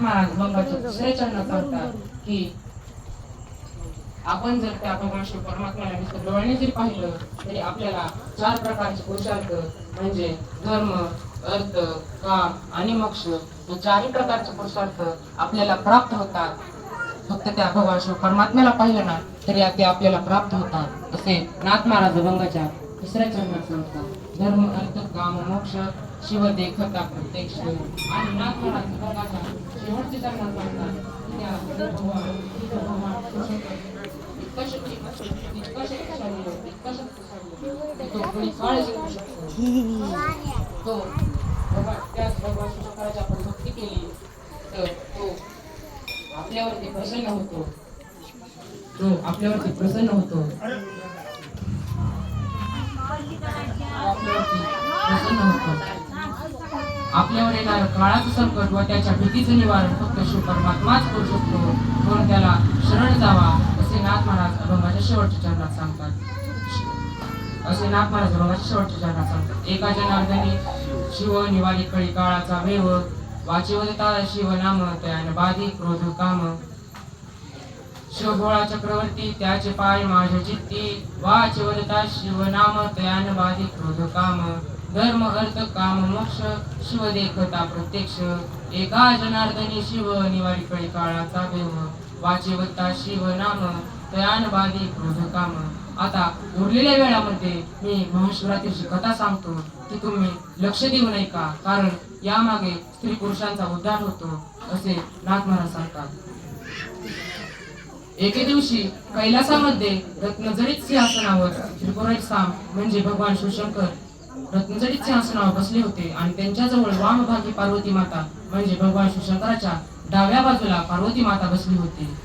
महाराज सांगतात की आपण जर त्या भगवान परमात्म्याला नुसतं डोळ्याने जरी पाहिलं तरी आपल्याला चार प्रकारचे पुरुषार्थ म्हणजे धर्म अर्थ काम आणि मोक्ष हे चारही प्रकारचे पुरुषार्थ आपल्याला प्राप्त होतात. फक्त त्या भगवान शिव परमात्म्याला पाहिलं ना तरी ते आपल्याला प्राप्त होतात. असे नाथ महाराज भंगाच्या दुसऱ्या चरणात सांगतात. धर्म अर्थ काम मोक्ष शिव देखता प्रत्यक्ष आणि नाथ महाराज भंगाच्या शेवटच्या चरणात सांगतात की त्या भगवान तिथं भगवान शिवशंकर इतका शक्ती इतका शक्तिशाली आहे, इतका शक्तिशाली आहे, की तो कोणी काळ जिंकू शकतो तो भगवान त्याच भगवान शिवशंकराची आपण भक्ती केली तर तो आपल्यावरती प्रसन्न होतो। तो आपल्यावरती प्रसन्न होतो। आपल्यावरती प्रसन्न होतो। आपल्यावर येणारं काळाचं संकट व त्याच्या भीतीचं निवारण फक्त शिव परमात्माच करू शकतो म्हणून त्याला शरण जावा असे नाथ महाराज अभंगाच्या शेवटच्या चरणात सांगतात. असे नाथ महाराज अभंगाच्या शेवटच्या चरणात सांगतात. एका जनार्दनी शिव निवारी कळी काळाचा वेव वाचिवता शिव नाम त्यान बाधी क्रोध काम. शिवभोळा चक्रवर्ती त्याचे पाय माझ्या चित्ती वाचिवता शिव नाम त्यान बाधी क्रोध काम. धर्म अर्थ काम मोक्ष शिव देखता प्रत्यक्ष एका जनार्दनी शिव निवारी काळाचा देव वाचिवता शिव नाम तयान बाधी क्रोध काम. आता उरलेल्या वेळामध्ये मी महाशिवरात्रीची कथा सांगतो ती तुम्ही लक्ष देऊ नये का? कारण यामागे स्त्री पुरुषांचा उद्धार होतो असे नाथ महाराज सांगतात. एके दिवशी कैलासामध्ये रत्नजडित सिंहासनावर त्रिपुरारी साम म्हणजे भगवान शिवशंकर रत्नजडीत सिंहासनावर बसले होते आणि त्यांच्याजवळ वामभागी पार्वती माता म्हणजे भगवान शिवशंकराच्या डाव्या बाजूला पार्वती माता बसली होती.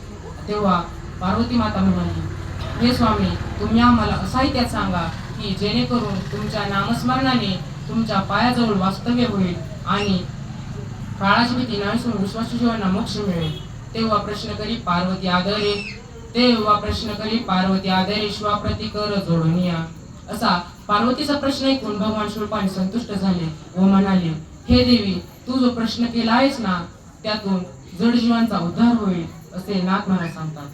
तेव्हा पार्वती माता म्हणाली हे स्वामी तुम्ही आम्हाला असाही त्यात सांगा की जेणेकरून तुमच्या नामस्मरणाने तुमच्या पायाजवळ वास्तव्य होईल आणि काळाची भीती नाहीसून विश्वासू जीवांना मोक्ष मिळेल. तेव्हा प्रश्न करी पार्वती आदरे. तेव्हा प्रश्न करी पार्वती आदरे श्वाप्रती कर जोडून असा पार्वतीचा प्रश्न ऐकून भगवान शिवपाणी संतुष्ट झाले व म्हणाले हे देवी तू जो प्रश्न केला आहेस ना त्यातून जड जीवांचा उद्धार होईल असे नाथ महाराज सांगतात.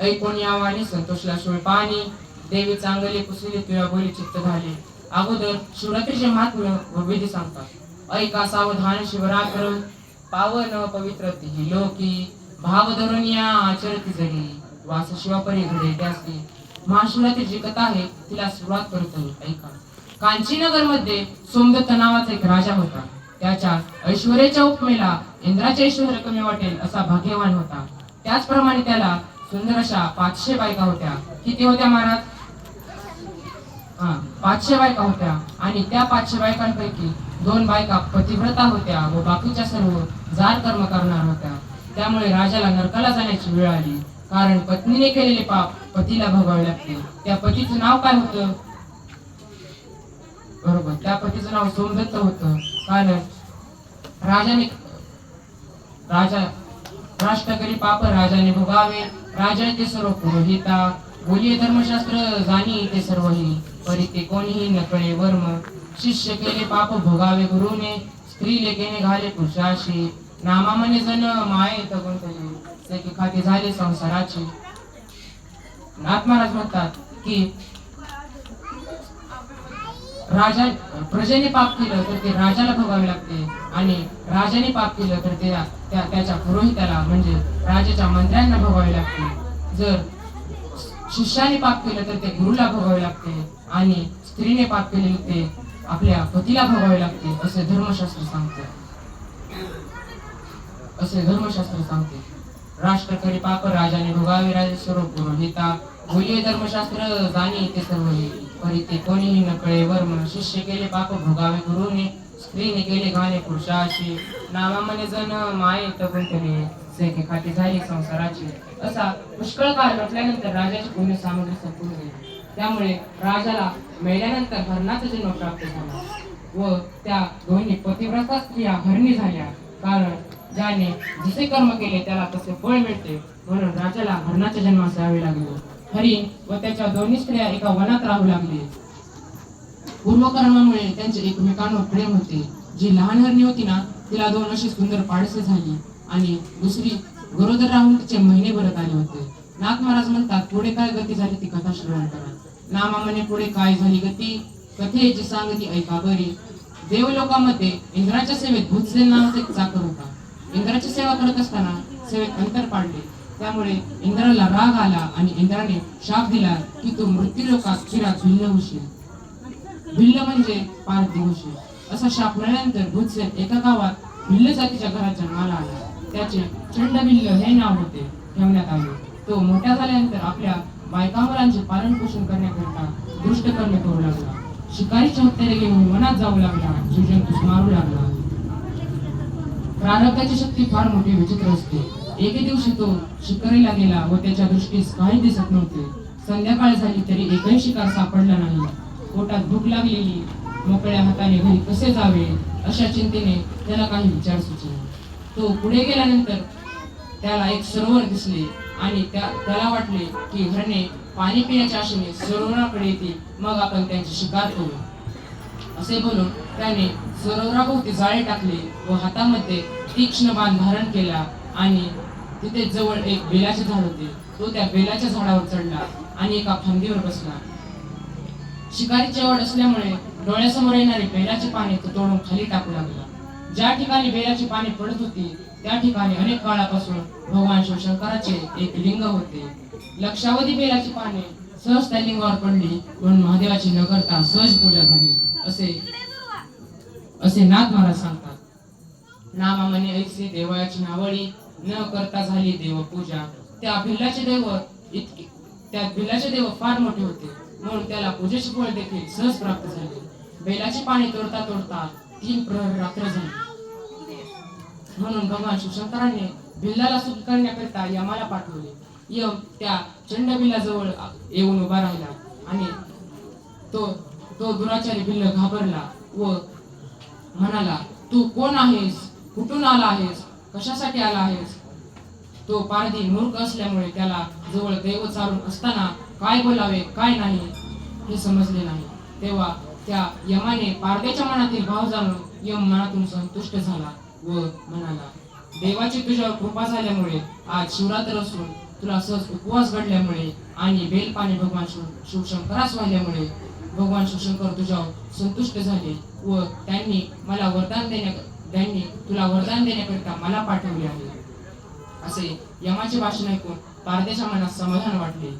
ऐकून यावानी संतोषला शिवपाणी देवी चांगले कुसले तुया बोली चित्त झाले. अगोदर शिवरात्रीचे महात्म्य व विधी सांगतात. ऐका सावधान शिवरात्र पावन पवित्र तिही लोकी भाव धरून या आचरती जगी वास शिवापरी घडे त्यासी महाशिवरात्रीची कथा आहे तिला सुरुवात करतो ऐका. कांचीनगरमध्ये सोमदत्त नावाचा एक राजा होता. त्याच्या ऐश्वर्याच्या उपमेला इंद्राचे ऐश्वर कमी वाटेल असा भाग्यवान होता. त्याचप्रमाणे त्याला सुंदर अशा पाचशे बायका होत्या. किती होत्या महाराज? हा पाचशे बायका होत्या. आणि त्या पाचशे बायकांपैकी दोन बायका पतिव्रता होत्या व बाकीच्या सर्व जार कर्म करणार होत्या. त्यामुळे राजाला नरकाला जाण्याची वेळ आली. कारण पत्नीने केलेले पाप पतीला भोगावे लागते. त्या पतीचं नाव काय होतं? बरोबर. त्या पतीचं नाव सोमदत्त होतं. कारण राजाने राजा राष्ट्र करी पाप राजाने भोगावे. राजा ते सर्व पुरोहिता बोलिये धर्मशास्त्र जाणी ते सर्व ही परी ते कोणीही नकळे वर्म शिष्य केले पाप भोगावे गुरुने. स्त्री लेखेने घाले पुरुषाशी. नामामने जण माये तगुण सेकी खाती झाले संसाराची. नाथ महाराज म्हणतात की राजा प्रजेने पाप केलं तर ते राजाला भोगावे लागते. आणि राजाने पाप केलं तर ते त्या त्याच्या पुरोहिताला म्हणजे राजाच्या मंत्र्यांना भोगावे लागते. जर शिष्याने पाप केलं तर ते गुरुला भोगावे लागते. आणि स्त्रीने पाप केले ते आपल्या पतीला भोगावे लागते असे धर्मशास्त्र सांगते. असे धर्मशास्त्र सांगते. राष्ट्रकरी पाप राजाने भोगावे राजे स्वरूप पुरोहिता बोलिये धर्मशास्त्र जाणी ते सर्व हे. परी ते कोणीही न कळे वर्म शिष्य केले पाप भोगावे गुरुने. स्त्रीने केले घाणे पुरुषाशी नामामने जण माये तगुंतने सेके खाती झाली संसाराची. असा पुष्कळ काळ म्हटल्यानंतर राजाची पुण्य सामग्री संपून गेली. त्यामुळे राजाला मेल्यानंतर हरणाचा जन्म प्राप्त झाला. व त्या दोन्ही पतिव्रता स्त्रिया हरणी झाल्या. कारण ज्याने जसे कर्म केले त्याला तसे फळ मिळते. म्हणून राजाला हरणाच्या जन्मास यावे लागले. हरिण व त्याच्या दोन्ही स्त्रिया एका वनात राहू लागले. पूर्वकर्मामुळे त्यांचे एकमेकांवर प्रेम होते. जी लहान हरणी होती ना तिला दोन अशी सुंदर पाडसे झाली. आणि दुसरी गरोदर राहून तिचे महिने भरत आले होते. नाथ महाराज म्हणतात पुढे काय गती झाली ती कथा श्रवण करा. नामा म्हणे पुढे काय झाली गती? कथेची सांगती ऐका बरी. देवलोकामध्ये इंद्राच्या सेवेत भुजले नावाचा एक चाकर होता. इंद्राची सेवा करत असताना सेवेत अंतर पाडले. त्यामुळे इंद्राला राग आला आणि इंद्राने शाप दिला की तू मृत्यू लोकात चिरात भिल्ल होशील. भिल्ल म्हणजे पारधी होशील. असा शाप मिळाल्यानंतर भूतसेन एका गावात भिल्ल जातीच्या घरात जन्माला आला. त्याचे चंडबिल्ल हे नाव होते ठेवण्यात आले. तो मोठ्या झाल्यानंतर आपल्या बायकामरांचे पालन पोषण करण्याकरिता दुष्ट कर्म करू लागला. शिकारीच्या हत्यारे घेऊन मनात जाऊ लागला जीवजंतूस मारू लागला. प्रारब्धाची शक्ती फार मोठी विचित्र असते. एके दिवशी तो शिकारीला गेला व त्याच्या दृष्टीस काही दिसत नव्हते. संध्याकाळ झाली तरी एकही शिकार सापडला नाही. पोटात भूक लागलेली मोकळ्या हाताने घरी कसे जावे अशा चिंतेने त्याला काही विचार सुचले. तो पुढे गेल्यानंतर त्याला एक सरोवर दिसले आणि त्या त्याला वाटले की हरणे पाणी पिण्याच्या आशेने सरोवराकडे येतील. मग आपण त्यांची शिकार करू. असे बोलून त्याने सरोवराभोवती जाळे टाकले व हातामध्ये तीक्ष्ण बाण धारण केला आणि तिथे जवळ एक बेलाचे झाड होते. तो त्या बेलाच्या झाडावर चढला आणि एका फांदीवर बसला. शिकारीची आवड असल्यामुळे डोळ्यासमोर येणारे बेलाची पाने तो तोडून खाली टाकू लागला. ज्या ठिकाणी बेलाची पाने पडत होती त्या ठिकाणी अनेक काळापासून भगवान शिवशंकराचे एक लिंग होते. लक्षावधी बेलाची पाने सहज त्या लिंगावर पडली म्हणून महादेवाची नगरता सहज पूजा झाली. असे असे नाथ महाराज सांगतात. नामा म्हणे ऐसे देवाची नावळी न करता झाली देव पूजा त्या भिल्लाचे देव इतके त्या भिल्लाचे देव फार मोठे होते. म्हणून त्याला पूजेची फळ देखील सहज प्राप्त झाले. बैलाची पाणी तोडता तोडता तीन प्रहर रात्र झाली. म्हणून भगवान शिवशंकरांनी भिल्लाला सुख करण्याकरिता यमाला पाठवले. यम त्या चंडबिल्लाजवळ येऊन उभा राहिला आणि तो तो दुराचारी भिल्ल घाबरला व म्हणाला तू कोण आहेस? कुठून आला आहेस? कशासाठी आला आहेस? तो पारधी मूर्ख असल्यामुळे त्याला जवळ देव चालून असताना काय बोलावे काय नाही हे समजले नाही. तेव्हा त्या यमाने पारदेच्या मनातील भाव जाणून यम मनातून संतुष्ट झाला व म्हणाला देवाची तुझ्यावर कृपा झाल्यामुळे आज शिवरात्र असून तुला सहज उपवास घडल्यामुळे आणि बेल पाणी भगवान शिव शिवशंकरास व्हायल्यामुळे भगवान शिवशंकर तुझ्यावर संतुष्ट झाले व त्यांनी मला वरदान देण्या त्यांनी तुला वरदान देण्याकरिता मला पाठवले आहे. असे यमाचे भाषण ऐकून पारदेच्या मनात समाधान वाटले.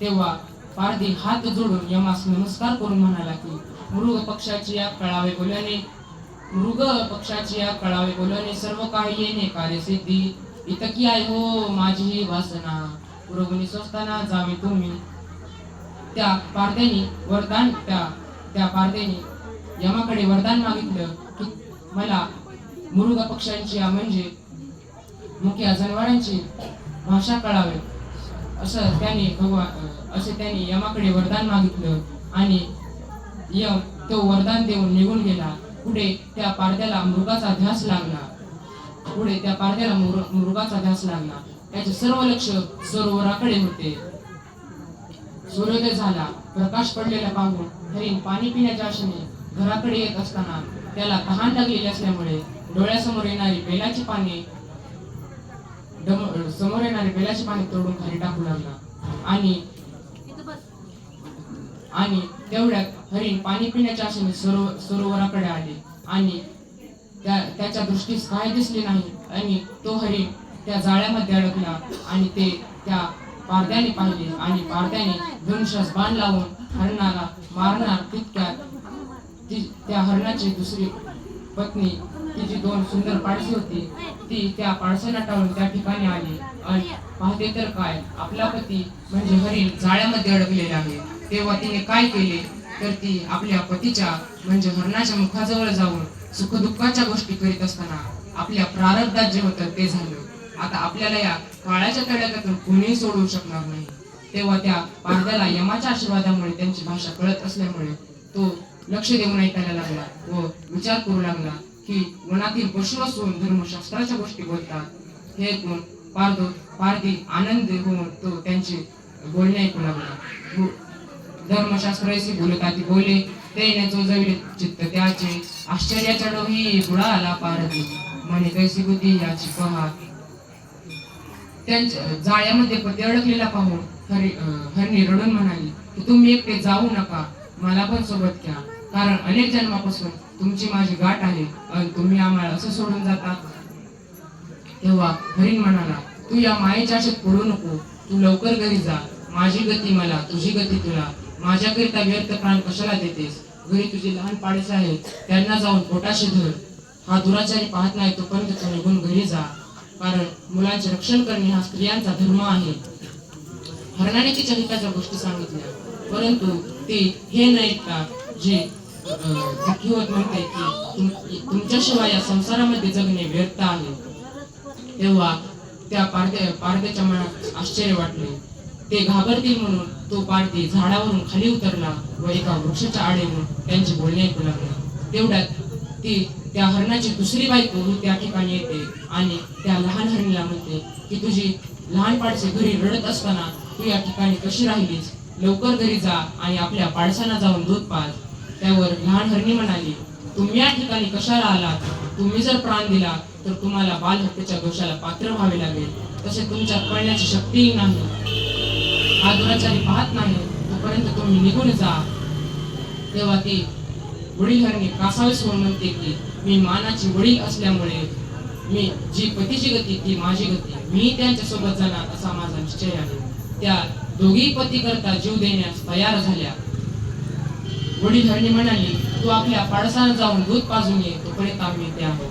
तेव्हा पारधी हात जोडून यमास नमस्कार करून म्हणाला की मृग पक्षाची या कळावे बोलणे मृग पक्षाची या कळावे बोलणे सर्व काही येणे कार्यसिद्धी. इतकी आहे हो माझी ही वासना. पुरवणी स्वस्ताना जावे तुम्ही. त्या पारध्यानी वरदान त्या त्या पारध्यानी यमाकडे वरदान मागितलं की मला मृग पक्षांची म्हणजे मुख्य जनावरांची भाषा कळावे. असं त्यांनी भगवान असे त्यांनी यमाकडे वरदान मागितलं आणि यम तो वरदान देऊन निघून गेला. पुढे त्या पारद्याला मृगाचा ध्यास लागला. पुढे त्या पारद्याला मृ- मृगाचा ध्यास लागला. त्याचे सर्व लक्ष सरोवराकडे होते. सूर्योदय झाला. प्रकाश पडलेला पाहून हरिण पाणी पिण्याच्या आशेने घराकडे येत असताना त्याला तहान लागलेली असल्यामुळे डोळ्यासमोर येणारी बेलाची पाने समोर येणारी बेलाची पाने तोडून खाली टाकू लागला. आणि आणि तेवढ्यात हरिण पाणी पिण्याच्या आशेने सरो सरोवराकडे आले. आणि त्या त्याच्या दृष्टीस काय दिसले नाही. आणि तो हरिण त्या जाळ्यामध्ये अडकला आणि ते त्या पारद्याने पाहिले आणि पारद्याने धनुष्यास बाण लावून हरणाला मारणार तितक्यात ती त्या हरणाची दुसरी पत्नी तिची दोन सुंदर पाडसी होती ती त्या पाडसाला टाळून त्या ठिकाणी आली आणि पाहते तर काय आपला पती म्हणजे हरिण जाळ्यामध्ये अडकलेला आहे. तेव्हा तिने काय केले? तर ती आपल्या पतीच्या म्हणजे हरणाच्या मुखाजवळ जाऊन सुखदुःखाच्या गोष्टी करीत असताना आपल्या प्रारब्धात जे होतं ते झालं. आता आपल्याला या काळाच्या तडाख्यातून कोणीही सोडवू शकणार नाही. तेव्हा त्या पारद्याला यमाच्या आशीर्वादामुळे त्यांची भाषा कळत असल्यामुळे तो लक्ष देऊन ऐकायला लागला व विचार करू लागला की मनातील पशु असून धर्मशास्त्राच्या गोष्टी बोलतात. हे ऐकून पारदो पारदी आनंद होऊन तो त्यांचे बोलणे ऐकू लागला. धर्मशास्त्र धर्मशास्त्राशी बोलता ती बोले ते जो जविले चित्त त्याचे. आश्चर्याच्या डोही बुडाला पारदी म्हणे कैसी बुद्धी याची पहा. त्यांच्या जाळ्यामध्ये पती अडकलेला पाहून हरी हरणी रडून म्हणाली की तुम्ही एकटे जाऊ नका मला पण सोबत घ्या. कारण अनेक जन्मापासून तुमची माझी गाठ आहे आणि तुम्ही आम्हाला असं सोडून जाता. तेव्हा हरिण म्हणाला तू या मायेच्या आशेत पडू नको. तू लवकर घरी जा. माझी गती मला तुझी गती तुला. माझ्याकरिता व्यर्थ प्राण कशाला देतेस? घरी तुझे लहान पाडीच आहेत. त्यांना जाऊन पोटाशी धर. हा दुराचारी पाहत नाही तोपर्यंत तू निघून घरी जा. कारण मुलांचे रक्षण करणे हा स्त्रियांचा धर्म आहे. हरणाऱ्याची चरित्राच्या गोष्टी सांगितल्या. परंतु ते हे न ऐकता जे दुःखी होत म्हणते की तुमच्याशिवाय या संसारामध्ये जगणे व्यर्थ आहे. तेव्हा त्या पारदे पारद्याच्या मनात आश्चर्य वाटले. ते घाबरतील म्हणून तो पारधी झाडावरून खाली उतरला व एका वृक्षाच्या आडेवरून त्यांचे बोलणे ऐकू लागले. तेवढ्यात ती त्या हरणाची दुसरी बायको ही त्या ठिकाणी येते आणि त्या लहान हरणीला म्हणते की तुझी लहान पाडसे घरी रडत असताना तू या ठिकाणी कशी राहिलीस? लवकर घरी जा आणि आपल्या पाडसांना जाऊन दूध पाज. त्यावर लहान हरणी म्हणाली तुम्ही या ठिकाणी कशाला आलात? तुम्ही जर प्राण दिला तर तुम्हाला बाल हत्येच्या दोषाला पात्र व्हावे लागेल. तसे तुमच्या पळण्याची शक्तीही नाही. हा दुराचारी पाहत नाही तोपर्यंत तुम्ही निघून जा. तेव्हा ती वडील हरणी कासावीस होऊन म्हणते की मी मानाची वडील असल्यामुळे मी जी पतीची गती ती माझी गती. मी त्यांच्यासोबत जाणार असा माझा निश्चय आहे. त्या दोघी पती करता जीव देण्यास तयार झाल्या. वडील म्हणाली तू आपल्या पाडसाला जाऊन दूध पाजून ये तोपर्यंत आम्ही येते आहोत.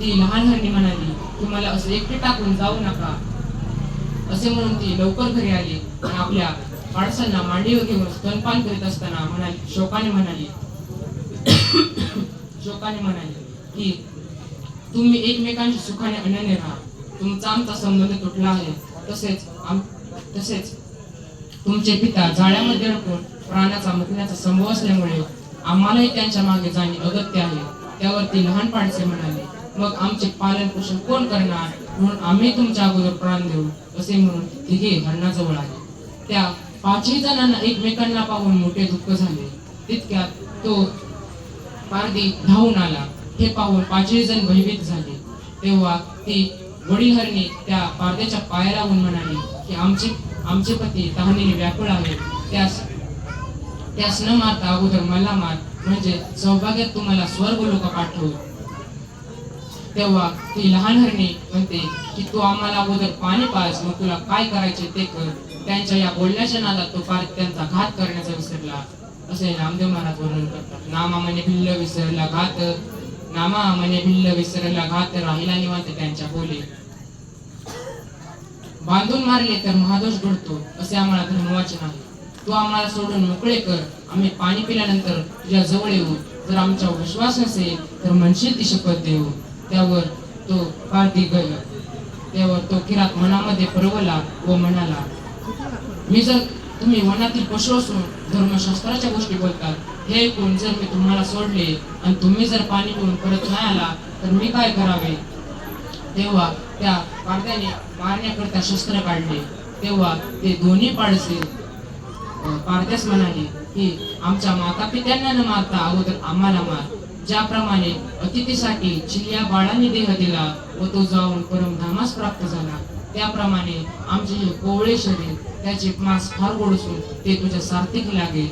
ती लहान हरणी म्हणाली तुम्हाला असं एकटे टाकून जाऊ नका. असे म्हणून ती लवकर घरी आली आणि आपल्या पाडसांना मांडीवर घेऊन स्तनपान करीत असताना म्हणाली शोकाने म्हणाली शोकाने म्हणाली की तुम्ही एकमेकांशी सुखाने अनन्य राहा. तुमचा आमचा संबंध तुटला आहे. तसेच आम तसेच तुमचे पिता जाळ्यामध्ये अडकून प्राण्याचा मुकण्याचा संभव असल्यामुळे आम्हालाही त्यांच्या मागे जाणे अगत्य आहे. त्यावरती लहान म्हणाले मग आमचे पालन पोषण कोण करणार? म्हणून आम्ही तुमच्या अगोदर प्राण देऊ. असे म्हणून तिघे हरणाजवळ आले. त्या पाचही जणांना एकमेकांना पाहून मोठे दुःख झाले. तितक्यात तो पारदी धावून आला. हे पाहून पाचही जण भयभीत झाले. तेव्हा ती वडीलहरणी त्या पारद्याच्या पाया लागून म्हणाली की आमचे आमचे पती तहानेने व्याकुळ आहे. त्यास त्यास न मारता अगोदर मला मार म्हणजे सौभाग्यात तुम्हाला स्वर्ग लोक पाठवू. तेव्हा ती लहान हरणी म्हणते की तू आम्हाला अगोदर पाणी पास मग तुला काय करायचे ते कर. त्यांच्या या बोलण्याच्या नादात तो फार त्यांचा घात करण्याचा विसरला. असे नामदेव महाराज वर्णन करतात. नामा भिल्ल विसरला घात. नामा म्हणे भिल्ल विसरला घात राहिला निवांत त्यांच्या बोले. बांधून मारले तर महादोष घडतो असे आम्हाला धर्मवाचन आहे. तू आम्हाला सोडून मोकळे कर आम्ही पाणी पिल्यानंतर तुझ्या जवळ येऊ. जर आमचा विश्वास नसेल तर म्हणशील ती शपथ देऊ. त्यावर तो पारधी ग त्यावर तो किरात मनामध्ये परवला व म्हणाला मी जर तुम्ही मनातील पशु असून धर्मशास्त्राच्या गोष्टी बोलतात. हे ऐकून जर मी तुम्हाला सोडले आणि तुम्ही जर पाणी पिऊन परत नाही आला तर मी काय करावे? तेव्हा त्या पारद्याने मारण्याकरता शस्त्र काढले. तेव्हा ते दोन्ही पाडसे पारद्यास म्हणाले की आमच्या माता पित्यांना न मारता अगोदर आम्हाला मार. ज्याप्रमाणे अतिथीसाठी चिलिया बाळाने देह दिला व तो जाऊन परमधामास प्राप्त झाला. त्याप्रमाणे आमचे हे कोवळे शरीर त्याचे मांस फार गोड असून ते तुझ्या सार्थिक लागे.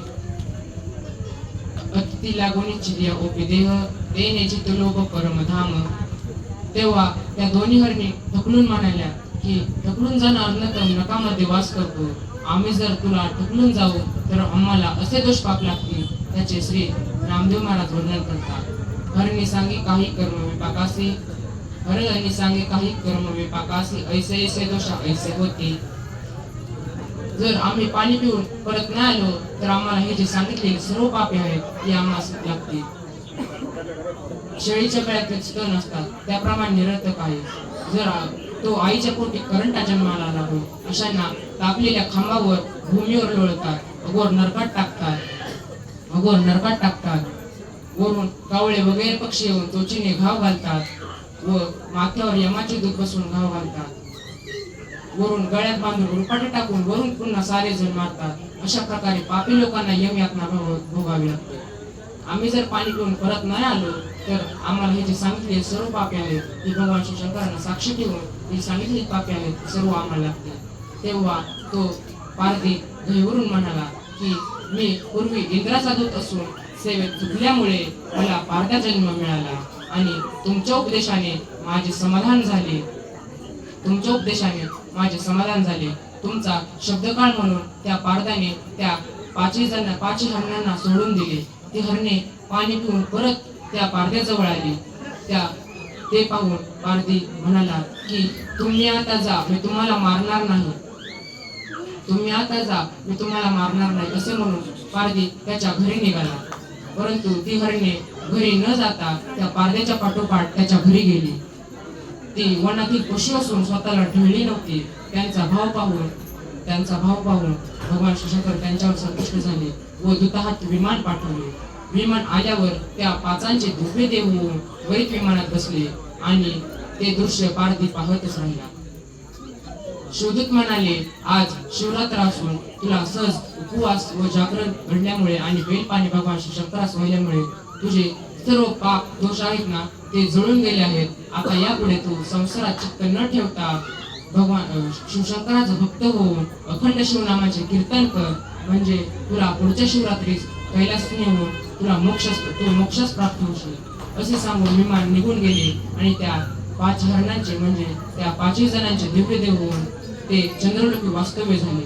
अतिथी लागोनी चिलिया ओपी देह देण्याची तुलोभ परमधाम. तेव्हा त्या दोन्ही हरणी ढकलून म्हणाल्या की ढकलून जाणार न तर नकामध्ये वास करतो. आम्ही जर तुला ढकलून जाऊ तर आम्हाला असे दुष्पाप लागतील. त्याचे श्री रामदेव महाराज वर्णन करतात. हर सांगे काही कर्म विपाकासी हर सांगे काही कर्म विपाकासी ऐसे ऐसे दोषा ऐसे होते. जर आम्ही पाणी पिऊन परत नाही आलो तर आम्हाला हे जे सांगितले सर्व पापे आहेत ते आम्हाला लागते. शेळीच्या गळ्यात स्तन असतात त्याप्रमाणे निरर्थक आहे. जर तो आईच्या पोटी करंटा जन्माला आला हो अशांना कापलेल्या खांबावर भूमीवर लोळतात अगोर नरकात टाकतात. भगवान नरकात टाकतात वरून कावळे वगैरे पक्षी येऊन चोचीने घाव घालतात व माथ्यावर यमाचे दूध बसून घाव घालतात. वरून गळ्यात बांधून रुपाटे टाकून वरून पुन्हा सारे जण मारतात. अशा प्रकारे पापी लोकांना यम यातना भोग- भोगावी लागते. आम्ही जर पाणी पिऊन परत नाही आलो तर आम्हाला हे जे सांगितले सर्व पापे आहेत ते भगवान शिवशंकरांना साक्षी ठेवून ही सांगितले पापे आहेत सर्व आम्हाला लागते. तेव्हा तो पारधी दहीवरून म्हणाला की मी पूर्वी इंद्राचा दूत असून सेवेत चुकल्यामुळे मला पारधा जन्म मिळाला आणि तुमच्या उपदेशाने माझे समाधान झाले. तुमच्या उपदेशाने माझे समाधान झाले. तुमचा शब्दकाळ म्हणून त्या पारदाने त्या पाचही जण पाचही हरणांना सोडून दिले. ती हरणे पाणी पिऊन परत त्या पारद्याजवळ आली. त्या ते पाहून पारधी म्हणाला की तुम्ही आता जा मी तुम्हाला मारणार नाही. तुम्ही आता जा मी तुम्हाला मारणार नाही असे म्हणून पारधी त्याच्या घरी निघाला. परंतु ती हरणे घरी न जाता त्या पारद्याच्या पाठोपाठ त्याच्या घरी गेली. ती वनातील पशु असून स्वतःला ढळली नव्हती. त्यांचा भाव पाहून त्यांचा भाव पाहून भगवान शशंकर त्यांच्यावर संतुष्ट झाले व दुताहात विमान पाठवले. विमान आल्यावर त्या पाचांचे धुपे देऊन वैत विमानात बसले आणि ते दृश्य पारधी पाहतच राहिला. शोधक म्हणाले आज शिवरात्र असून तुला सहज उपवास व जागरण घडल्यामुळे आणि बेल पाणी शंकरास वाहिल्यामुळे तुझे सर्व पाप दोष आहेत ना ते जळून गेले आहेत. आता यापुढे तू संसारात चित्त न ठेवता भगवान शिवशंकराचा भक्त होऊन अखंड शिवनामाचे कीर्तन कर. म्हणजे तुला पुढच्या शिवरात्रीस कैलास नेऊन तुला मोक्ष तू मोक्षच प्राप्त होशील. असे सांगून विमान निघून गेले आणि त्या पाच हरणांचे म्हणजे त्या पाचही जणांचे दिव्य देव होऊन ते चंद्रलोकी वास्तव्य झाले.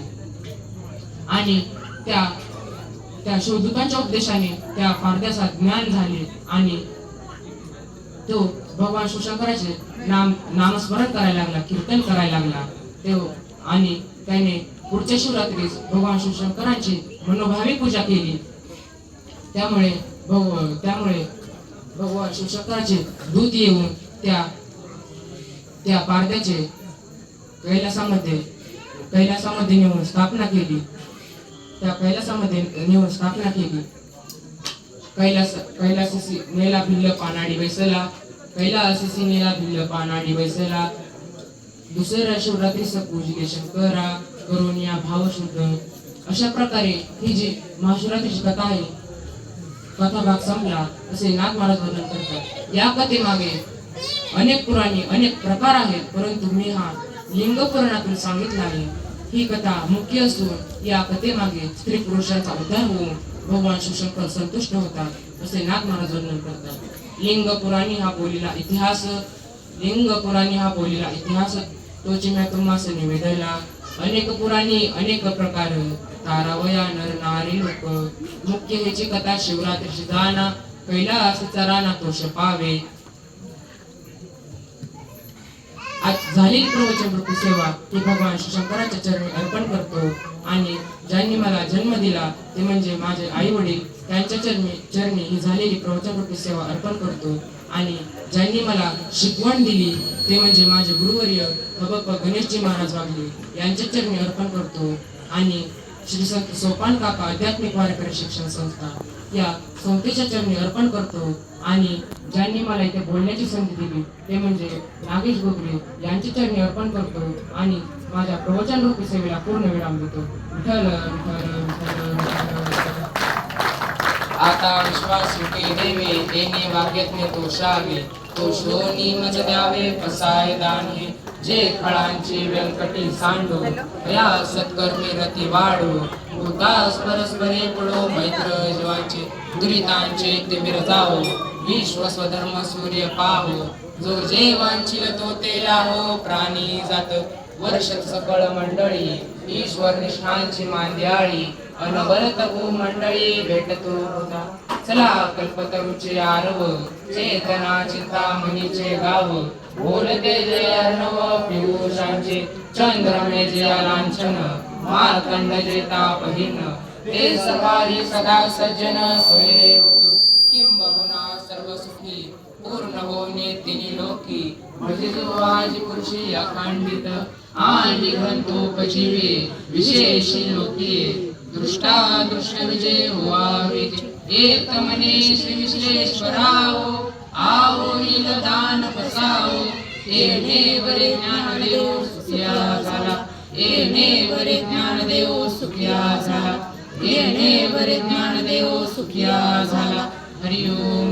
आणि त्या त्या शोधकाच्या उपदेशाने त्या पारद्याचा ज्ञान झाले आणि तो भगवान शिवशंकराचे नाम नामस्मरण करायला लागला कीर्तन करायला लागला. तो आणि त्याने पुढच्या शिवरात्रीस भगवान शिवशंकरांची मनोभावी पूजा केली. त्यामुळे भगव त्यामुळे भगवान शिवशंकराचे दूत येऊन त्या त्या पारद्याचे कैलासामध्ये कैलासामध्ये नेऊन स्थापना केली. त्या कैलासामध्ये नेऊन स्थापना केली. कैलास कैलासी नेला भिल्ल पानाडी बैसला कैलासी नेला भिल्ल पानाडी बैसला. दुसऱ्या शिवरात्रीस पूजले शंकरा करून या भावशुद्ध अशा प्रकारे ही जी महाशिवरात्रीची कथा आहे कथा भाग संपला असे नाग महाराज वर्णन करतात. या कथेमागे अनेक पुराणी अनेक प्रकार आहेत परंतु मी हा लिंग पुराणातून आहे. ही कथा मुख्य असून या कथेमागे स्त्री पुरुषांचा उद्धार होऊन भगवान शिवशंकर संतुष्ट होतात असे नाग महाराज वर्णन करतात. लिंग पुराणी हा बोलीला इतिहास लिंग पुराणी हा बोलीला इतिहास. तोची म्या तुम्हास निवेदला अनेक पुराणी अनेक प्रकार. तारावया नर नारी लोक. मुख्य ह्याची कथा शिवरात्रीची जाना कैलास चराना तो शपावे आज झालेली प्रवचन रूपी सेवा ही भगवान श्री शंकराच्या चरणी अर्पण करतो. आणि ज्यांनी मला जन्म दिला ते म्हणजे माझे आई वडील. त्यांच्या चरणी चरणी ही झालेली प्रवचन रूपी सेवा अर्पण करतो. आणि ज्यांनी मला शिकवण दिली ते म्हणजे माझे गुरुवर्य भगप गणेशजी महाराज वागले. यांच्या चरणी अर्पण करतो. आणि श्री संत सोपान काका आध्यात्मिक वारकरी शिक्षण संस्था या संस्थेच्या चरणी अर्पण करतो. आणि ज्यांनी मला इथे बोलण्याची संधी दिली ते म्हणजे नागेश गोगरे यांची चरणी अर्पण करतो आणि माझ्या प्रवचन रूपी सेवेला पूर्ण विराम देतो. विठ्ठल. आता विश्वास सुखे देवे देणे वाग्यज्ञ तो शावे तो शोनी मज द्यावे पसाय दाने. जे फळांची व्यंकटी सांडो या सत्कर्मी रती वाढो. भूतास परस्परे पुढो मैत्र जीवांचे दुरितांचे ते विरजावो विश्व स्वधर्म सूर्य पाहो जो जे वांचिल तो तेला हो प्राणी जात वर्षत सकळ मंडळी ईश्वर निष्ठांची मांद्याळी अनवरत भू मंडळी भेटतो होता चला कल्पतरुचे आरव चेतना चिंता मनीचे गाव बोलते जे अर्णव पियुषांचे चंद्रमे जे लांछन मार्कंड जे तापहीन. ते सवारी सदा सज्जन सोय लोकी पूर्ण होणे तिने लोकी. म्हणजे जो आज पुरुषी अखंडित. आणि ग्रंथोपजीवे विशेषी लोकी. दृष्टा दृष्ट विजय व्हावे. एक मने श्री विश्वेश्वराओ आओ नील दान बसाओ. एने वरे ज्ञान देव सुखिया झाला. एने वरे ज्ञान देव सुखिया झाला. एने वरे ज्ञान देव सुखिया झाला. हरिओम.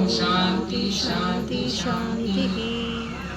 शांती शांती शांती शांती